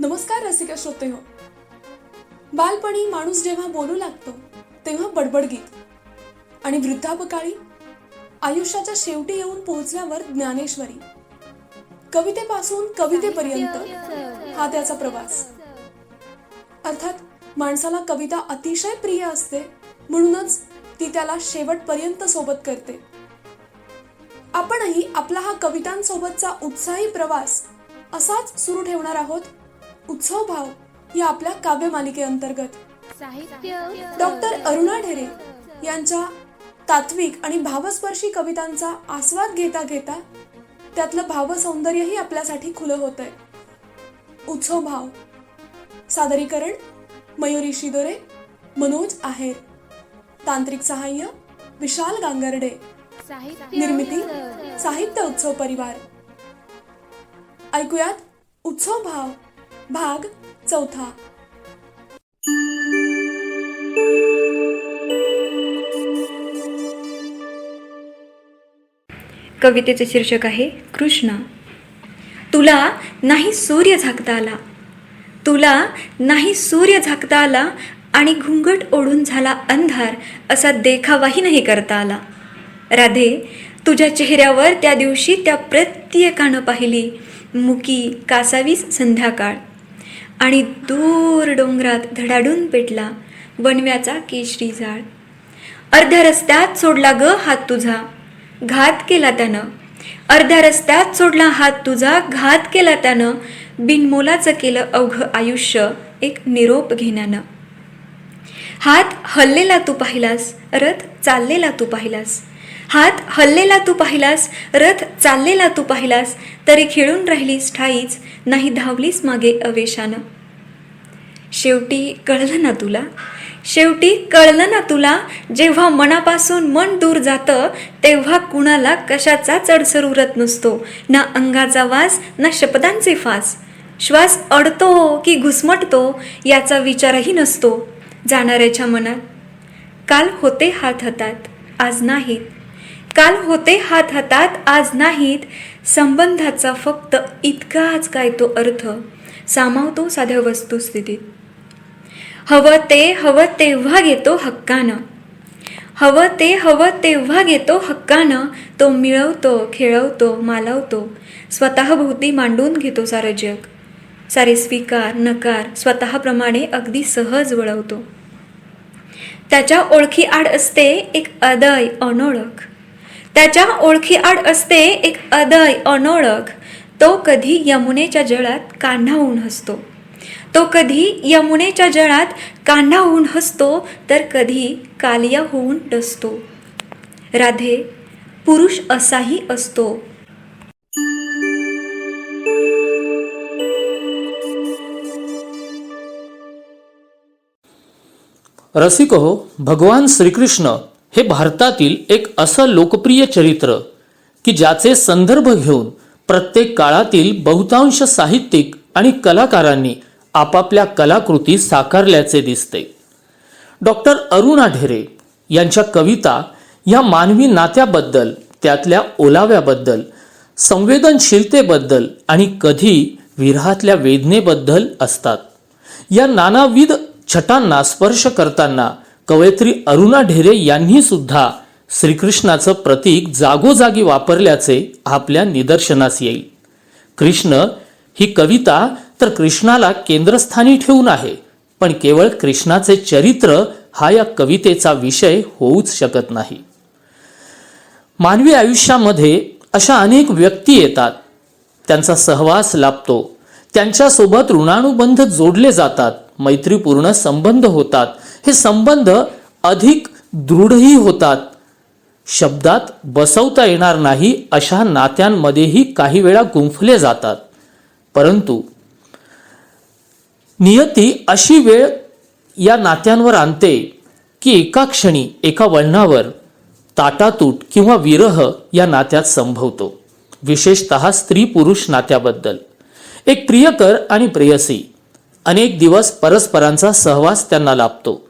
नमस्कार रसिका श्रोते हो. बालपणी माणूस जेव्हा बोलू लागतो तेव्हा बडबड गीत. आणि वृद्धापकाळी आयुष्याच्या शेवटी येऊन पोहोचल्यावर ज्ञानेश्वरी. कवितेपासून कवितेपर्यंत हा त्याचा प्रवास. अर्थात माणसाला कविता अतिशय प्रिय असते म्हणूनच ती त्याला शेवटपर्यंत सोबत करते. आपणही आपला हा कवितांसोबतचा उत्साही प्रवास असाच सुरू ठेवणार आहोत उत्सव भाव या आपल्या काव्य मालिकेअंतर्गत. साहित्य डॉक्टर अरुणा ढेरे यांच्या तात्विक आणि भावस्पर्शी कवितांचा आस्वाद घेता घेता त्यातलं भावसौंदर्यही आपल्यासाठी खुलं होत आहे उत्सव भाव. सादरीकरण मयुरी शिदोरे मनोज आहेर. तांत्रिक सहाय्य विशाल गांगर्डे. निर्मिती साहित्य उत्सव परिवार. ऐकूयात उत्सव भाव. भाग चौथा. कवितेचे शीर्षक आहे कृष्ण. तुला नाही सूर्य झाकता आला. तुला नाही सूर्य झाकता आला आणि घुंगट ओढून झाला अंधार असा देखावाही नाही करता आला. राधे तुझ्या चेहऱ्यावर त्या दिवशी त्या प्रत्येकानं पाहिली मुकी कासावीस संध्याकाळ. आणि दूर डोंगरात धडाडून पेटला वनव्याचा केशरी जाळ अर्ध्या रस्त्यात सोडला ग हात तुझा घात केला त्यानं. अर्ध्या रस्त्यात सोडला हात तुझा घात केला त्यानं. बिनमोलाचं केलं अवघ आयुष्य एक निरोप घेण्यानं. हात हल्लेला तू पाहिलास रथ चाललेला तू पाहिलास. हात हल्लेला तू पाहिलास रथ चाललेला तू पाहिलास तरी खेळून राहिलीस ठाईच नाही धावलीस मागे अवेशानं. शेवटी कळलं ना तुला? शेवटी कळलं ना तुला? जेव्हा मनापासून मन दूर जातं तेव्हा कुणाला कशाचा चढसर उरत नसतो ना अंगाचा वास ना शब्दांचे फास. श्वास अडतो की घुसमटतो याचा विचारही नसतो जाणाऱ्याच्या मनात. काल होते हात हातात आज नाहीत. काल होते हात हातात आज नाहीत. संबंधाचा फक्त इतकाच काय तो अर्थ सामावतो साध्या वस्तुस्थितीत. हवं ते हवं तेव्हा घेतो हक्कानं. हवं ते हवं तेव्हा घेतो हक्कानं. तो मिळवतो खेळवतो मालवतो. स्वतःभोवती मांडून घेतो सारं जग. सारे स्वीकार नकार स्वतःप्रमाणे अगदी सहज वळवतो. त्याच्या ओळखी आड असते एक अदय अनोळख. त्याच्या ओळखीआड असते एक अदय अनोळख. तो कधी यमुनेच्या जळात कान्हा होऊन हसतो. तो कधी यमुनेच्या जळात कान्हा होऊन हसतो तर कधी कालिया होऊन डसतो. राधे पुरुष असाही असतो. रसिक हो भगवान श्रीकृष्ण हे भारतातील एक असं लोकप्रिय चरित्र की ज्याचे संदर्भ घेऊन प्रत्येक काळातील बहुतांश साहित्यिक आणि कलाकारांनी आपापल्या कलाकृती साकारल्याचे दिसते. डॉक्टर अरुणा ढेरे यांच्या कविता या मानवी नात्याबद्दल त्यातल्या ओलाव्याबद्दल संवेदनशीलतेबद्दल आणि कधी विरहातल्या वेदनेबद्दल असतात. या नानाविध छटांना स्पर्श करताना कवयित्री अरुणा ढेरे यांनी सुद्धा श्रीकृष्णाचं प्रतीक जागोजागी वापरल्याचे आपल्या निदर्शनास येईल. कृष्ण ही कविता तर कृष्णाला केंद्रस्थानी ठेवून आहे पण केवळ कृष्णाचे चरित्र हा या कवितेचा विषय होऊच शकत नाही. मानवी आयुष्यामध्ये अशा अनेक व्यक्ती येतात. त्यांचा सहवास लाभतो. त्यांच्यासोबत ऋणानुबंध जोडले जातात. मैत्रीपूर्ण संबंध होतात. हे संबंध अधिक दृढही होतात. शब्दात बसवता येणार नाही अशा नात्यांमध्येही काही वेळा गुंफले जातात. परंतु नियती अशी वेळ या नात्यांवर आणते की एका क्षणी एका वळणावर ताटातूट किंवा विरह या नात्यात संभवतो. विशेषतः स्त्री पुरुष नात्याबद्दल. एक प्रियकर आणि प्रेयसी. अनेक दिवस परस्परांचा सहवास त्यांना लाभतो.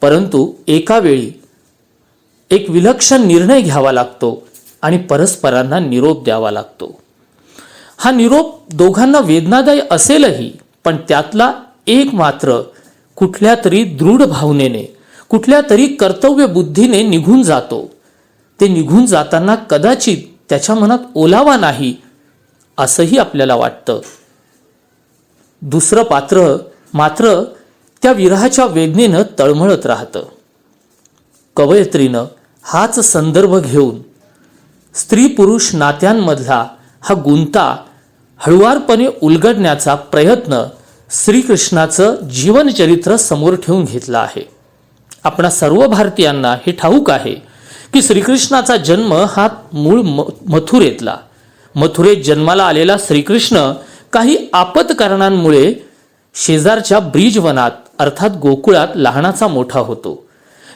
परंतु एका वेळी एक विलक्षण निर्णय घ्यावा लागतो आणि परस्परांना निरोप द्यावा लागतो. हा निरोप दोघांना वेदनादायी असेलही पण त्यातला एक मात्र कुठल्या तरी दृढ भावनेने कुठल्या तरी कर्तव्य बुद्धीने निघून जातो. ते निघून जाताना कदाचित त्याच्या मनात ओलावा नाही असंही आपल्याला वाटतं. दुसरं पात्र मात्र त्या विरहाच्या वेदनेनं तळमळत राहतं. कवयत्रीनं हाच संदर्भ घेऊन स्त्री पुरुष नात्यांमधला हा गुंता हळुवारपणे उलगडण्याचा प्रयत्न श्रीकृष्णाचं जीवनचरित्र समोर ठेवून घेतलं आहे. आपणा सर्व भारतीयांना हे ठाऊक आहे की श्रीकृष्णाचा जन्म हा मूळ म- मथुरेतला. मथुरेत जन्माला आलेला श्रीकृष्ण काही आपत्कारणांमुळे शेजारच्या ब्रिजवनात अर्थात गोकुळात लहानाचा मोठा होतो.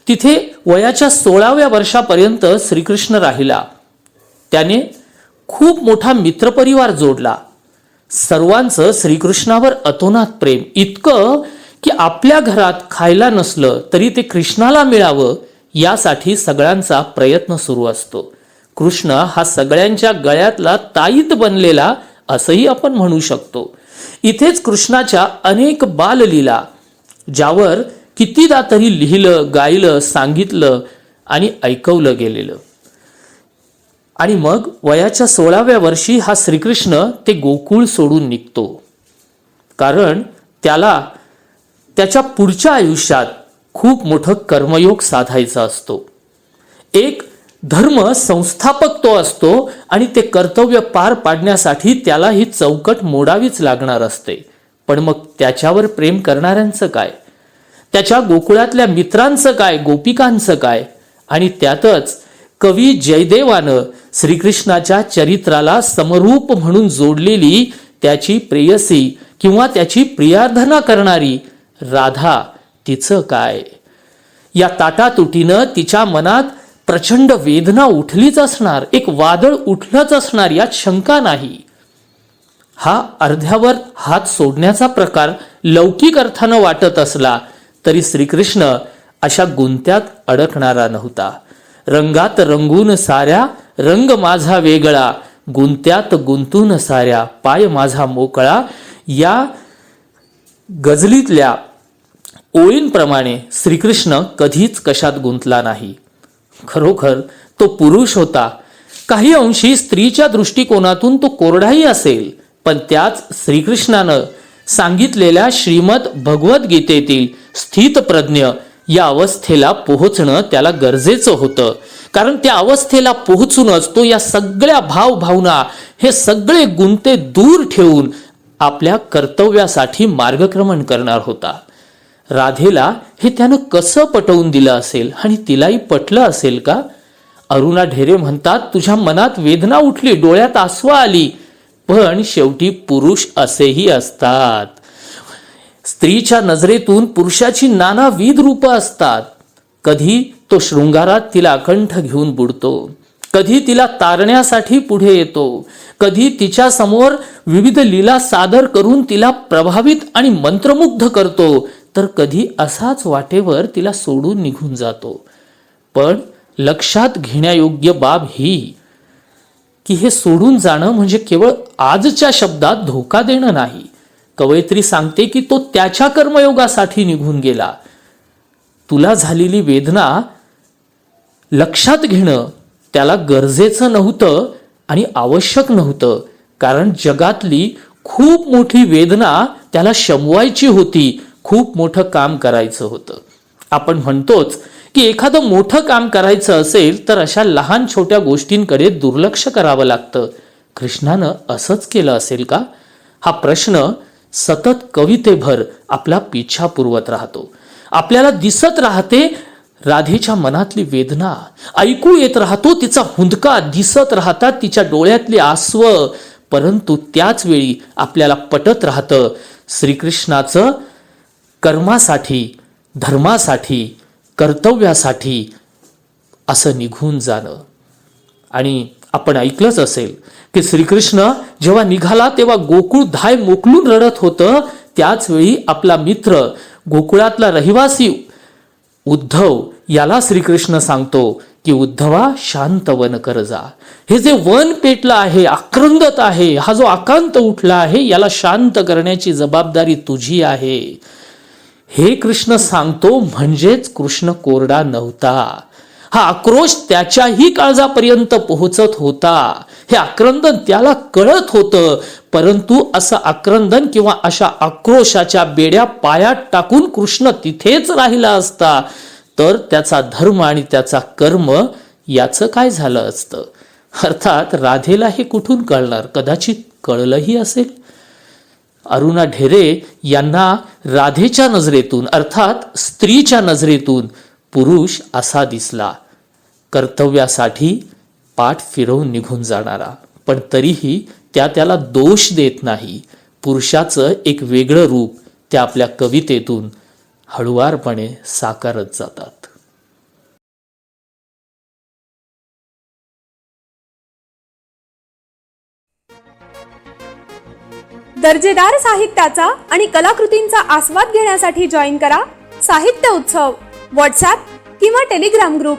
तिथे वयाच्या सोळाव्या वर्षापर्यंत श्रीकृष्ण राहिला. त्याने खूप मोठा मित्रपरिवार जोडला. सर्वांचं श्रीकृष्णावर अतोनात प्रेम. इतकं की आपल्या घरात खायला नसलं तरी ते कृष्णाला मिळावं यासाठी सगळ्यांचा प्रयत्न सुरू असतो. कृष्ण हा सगळ्यांच्या गळ्यातला ताईत बनलेला असंही आपण म्हणू शकतो. इथेच कृष्णाच्या अनेक बाललीला ज्यावर कितीदा तरी लिहिलं गायलं सांगितलं आणि ऐकवलं गेलेलं. आणि मग वयाच्या सोळाव्या वर्षी हा श्रीकृष्ण ते गोकुळ सोडून निघतो. कारण त्याला त्याच्या पुढच्या आयुष्यात खूप मोठं कर्मयोग साधायचा असतो. एक धर्म संस्थापक तो असतो आणि ते कर्तव्य पार पाडण्यासाठी त्याला ही चौकट मोडावीच लागणार असते. पण मग त्याच्यावर प्रेम करणाऱ्यांचं काय? त्याच्या गोकुळातल्या मित्रांचं काय? गोपिकांचं काय? आणि त्यातच कवी जयदेवानं श्रीकृष्णाच्या चरित्राला समरूप म्हणून जोडलेली त्याची प्रेयसी किंवा त्याची प्रियार्धना करणारी राधा तिचं काय? या ताटातुटीनं तिच्या मनात प्रचंड वेदना उठलीच असणार एक वादळ उठलंच असणार यात शंका नाही. हा अर्ध्यावर हात सोडण्याचा प्रकार लौकिक अर्थानं वाटत असला तरी श्रीकृष्ण अशा गुंत्यात अडकणारा नव्हता. रंगात रंगून साऱ्या रंग माझा वेगळा गुंत्यात गुंतून साऱ्या पाय माझा मोकळा या गजलीतल्या ओळींप्रमाणे श्रीकृष्ण कधीच कशात गुंतला नाही. खरोखर तो पुरुष होता. काही अंशी स्त्रीच्या दृष्टिकोनातून तो कोरडाही असेल पण त्याच श्रीकृष्णानं सांगितलेल्या श्रीमद भगवद्गीतेतील स्थितप्रज्ञ या अवस्थेला पोहोचणं त्याला गरजेचं होतं. कारण त्या अवस्थेला पोहोचूनच तो या सगळ्या भावभावना हे सगळे गुंते दूर ठेवून आपल्या कर्तव्यासाठी मार्गक्रमण करणार होता. राधेला हे त्यानं कसं पटवून दिलं असेल आणि तिलाही पटलं असेल का? अरुणा ढेरे म्हणतात तुझ्या मनात वेदना उठली डोळ्यात आसवा आली. पण शेवटी पुरुष असेही असतात. स्त्रीच्या नजरेतून पुरुषाची नानाविध रूपं असतात. कधी तो शृंगारात तिला अकंठ घेऊन बुडतो. कधी तिला तारण्यासाठी पुढे येतो. कधी तिच्या समोर विविध लीला सादर करून तिला प्रभावित आणि मंत्रमुग्ध करतो तर कधी असाच वाटेवर तिला सोडून निघून जातो. पण लक्षात घेण्यायोग्य बाब ही की हे सोडून जाणं म्हणजे केवळ आजच्या शब्दात धोका देणं नाही. कवयित्री सांगते की तो त्याच्या कर्मयोगासाठी निघून गेला. तुला झालेली वेदना लक्षात घेणं त्याला गरजेचं नव्हतं आणि आवश्यक नव्हतं. कारण जगातली खूप मोठी वेदना त्याला शमवायची होती. खूप मोठं काम करायचं होतं. आपण म्हणतोच की एखादं मोठं काम करायचं असेल तर अशा लहान छोट्या गोष्टींकडे दुर्लक्ष करावं लागतं. कृष्णानं असंच केलं असेल का? हा प्रश्न सतत कवितेभर आपला पिछा पुरवत राहतो. आपल्याला दिसत राहते राधेच्या मनातली वेदना ऐकू येत राहतो तिचा हुंदका दिसत राहतात तिच्या डोळ्यातली आस्व. परंतु त्याच वेळी आपल्याला पटत राहतं श्रीकृष्णाचं कर्मासाठी धर्मासाठी कर्तव्यासाठी असं निघून जाणं. आणि आपण ऐकलंच असेल की श्रीकृष्ण जेव्हा निघाला तेव्हा गोकुळ धाय मोकलून रडत होतं. त्याच वेळी आपला मित्र गोकुळातला रहिवासी उद्धव याला श्रीकृष्ण सांगतो की उद्धवा शांत वन कर जा. हे जे वन पेटलं आहे आक्रंदत आहे हा जो आकांत उठला आहे याला शांत करण्याची जबाबदारी तुझी आहे. हे कृष्ण सांगतो म्हणजेच कृष्ण कोरडा नव्हता. हा आक्रोश त्याच्याही काळजापर्यंत पोहोचत होता. हे आक्रंदन त्याला कळत होतं. परंतु असं आक्रंदन किंवा अशा आक्रोशाच्या बेड्या पायात टाकून कृष्ण तिथेच राहिला असता तर त्याचा धर्म आणि त्याचा कर्म याचं काय झालं असतं? अर्थात राधेला हे कुठून कळणार? कदाचित कळलंही असेल. अरुणा ढेरे यांना राधेच्या नजरेतून अर्थात स्त्रीच्या नजरेतून पुरुष असा दिसला. कर्तव्यासाठी पाठ फिरवून निघून जाणारा. पण तरीही त्या त्याला दोष देत नाही. पुरुषाचं एक वेगळं रूप त्या आपल्या कवितेतून हळुवारपणे साकारत जातात. दर्जेदार साहित्याचा आणि कलाकृतींचा आस्वाद घेण्यासाठी जॉईन करा साहित्य उत्सव. व्हॉट्सॲप किंवा टेलिग्राम ग्रुप.